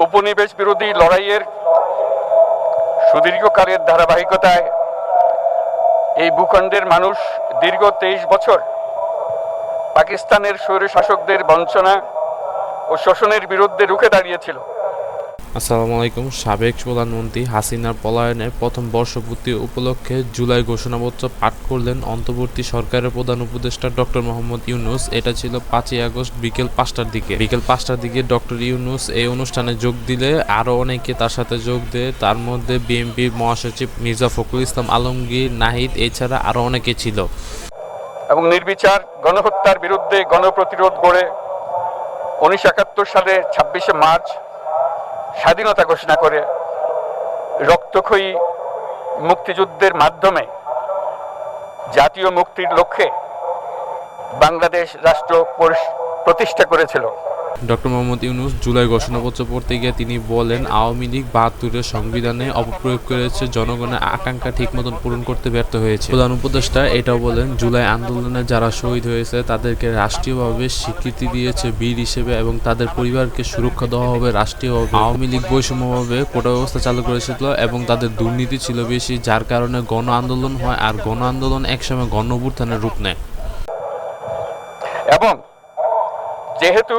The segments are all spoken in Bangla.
উপনিবেশ বিরোধী লড়াইয়ের সুদীর্ঘকালের ধারাবাহিকতায় এই ভূখণ্ডের মানুষ দীর্ঘ তেইশ বছর পাকিস্তানের স্বৈর শাসকদের বঞ্চনা ও শোষণের বিরুদ্ধে রুখে দাঁড়িয়েছিল। আসসালামু আলাইকুম। সাবেক প্রধানমন্ত্রী হাসিনার পলায়নের প্রথম বর্ষপূর্তি উপলক্ষে জুলাই ঘোষণাপত্র পাঠ করলেন অন্তর্বর্তী সরকারের প্রধান উপদেষ্টা ডক্টর মোহাম্মদ ইউনুস। এটা ছিল পাঁচই আগস্ট বিকেল পাঁচটার দিকে। বিকেল পাঁচটার দিকে ডক্টর ইউনুস এই অনুষ্ঠানে যোগ দিলে আরও অনেকে তার সাথে যোগ দেয়। তার মধ্যে বিএনপির মহাসচিব মির্জা ফখরুল ইসলাম, আলমগীর, নাহিদ এছাড়া আরও অনেকে ছিল। এবং নির্বিচার গণহত্যার বিরুদ্ধে গণপ্রতিরোধ গড়ে উনিশশো একাত্তর সালে ছাব্বিশে মার্চ স্বাধীনতা ঘোষণা করে রক্তক্ষয়ী মুক্তিযুদ্ধের মাধ্যমে জাতীয় মুক্তির লক্ষ্যে বাংলাদেশ রাষ্ট্র প্রতিষ্ঠা করেছিল। ডক্টর মোহাম্মদ ইউনুস জুলাই ঘোষণাপত্র পড়তে গিয়ে তিনি বলেন, আওয়ামী লীগ বাহাত্তরের সংবিধানে অপপ্রয়োগ করেছে, জনগণের আকাঙ্ক্ষা ঠিক মতন পূরণ করতে ব্যর্থ হয়েছে। প্রধান উপদেষ্টা এটাও বলেন, জুলাই আন্দোলনে যারা শহীদ হয়েছে, তাদেরকে রাষ্ট্রীয়ভাবে স্বীকৃতি দিয়েছে বীর হিসেবে এবং তাদের পরিবারকে সুরক্ষা দেওয়া হবে রাষ্ট্রীয়ভাবে। আওয়ামী লীগ বৈষম্যভাবে কোটা ব্যবস্থা চালু করেছিল এবং তাদের দুর্নীতি ছিল বেশি, যার কারণে গণ আন্দোলন হয় আর গণ আন্দোলন একসময় গণ অভ্যুত্থানের রূপ নেয়। এবং যেহেতু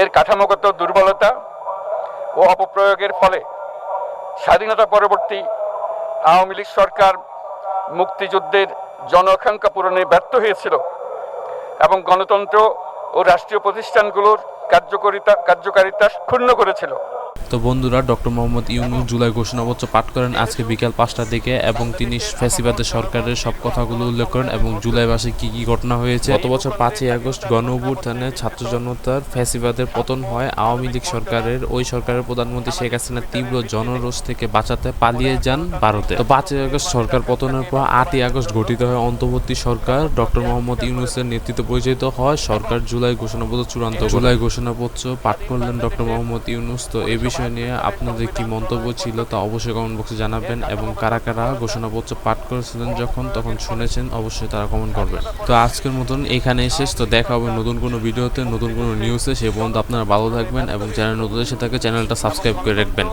এর কাঠামোগত দুর্বলতা ও অপপ্রয়োগের ফলে স্বাধীনতা পরবর্তী আওয়ামী লীগ সরকার মুক্তিযুদ্ধের জনআকাঙ্ক্ষা পূরণে ব্যর্থ হয়েছিল এবং গণতন্ত্র ও রাষ্ট্রীয় প্রতিষ্ঠানগুলোর কার্যকারিতা কার্যকারিতা ক্ষুণ্ণ করেছিল। তো বন্ধুরা, ডক্টর মোহাম্মদ ইউনুস জুলাই ঘোষণাপত্র পাঠ করেন আজকে বিকাল পাঁচটার দিকে এবং তিনি ফ্যাসিবাদের সরকারের সব কথাগুলো উল্লেখ করেন এবং জুলাই মাসে কি কি ঘটনা হয়েছে। গত বছর পাঁচই আগস্ট গণ অভ্যুত্থানে ছাত্র জনতার ফ্যাসিবাদের পতন হয়। আওয়ামী লীগ সরকারের, ওই সরকারের প্রধানমন্ত্রী শেখ হাসিনা তীব্র জনরোষ থেকে বাঁচাতে পালিয়ে যান ভারতে। তো পাঁচই আগস্ট সরকার পতনের পর আটই আগস্ট গঠিত হয় অন্তর্বর্তী সরকার। ডক্টর মোহাম্মদ ইউনুসের নেতৃত্বে পরিচালিত হয় সরকার জুলাই ঘোষণাপত্র চূড়ান্ত। জুলাই ঘোষণাপত্র পাঠ করলেন ডক্টর মোহাম্মদ ইউনুস। তো এই বিষয় নিয়ে আপনাদের কি মন্তব্য ছিল তা অবশ্যই কমেন্ট বক্সে জানাবেন এবং কারা কারা ঘোষণাপত্র পাঠ করেছিলেন যখন তখন শুনেছেন অবশ্যই তারা কমেন্ট করবেন। তো আজকের মতন এখানে শেষ। তো দেখা হবে নতুন কোনো ভিডিওতে, নতুন কোনো নিউজে সে পর্যন্ত আপনারা ভালো থাকবেন এবং চ্যানেল নতুন এসে থাকে, চ্যানেলটা সাবস্ক্রাইব করে রাখবেন।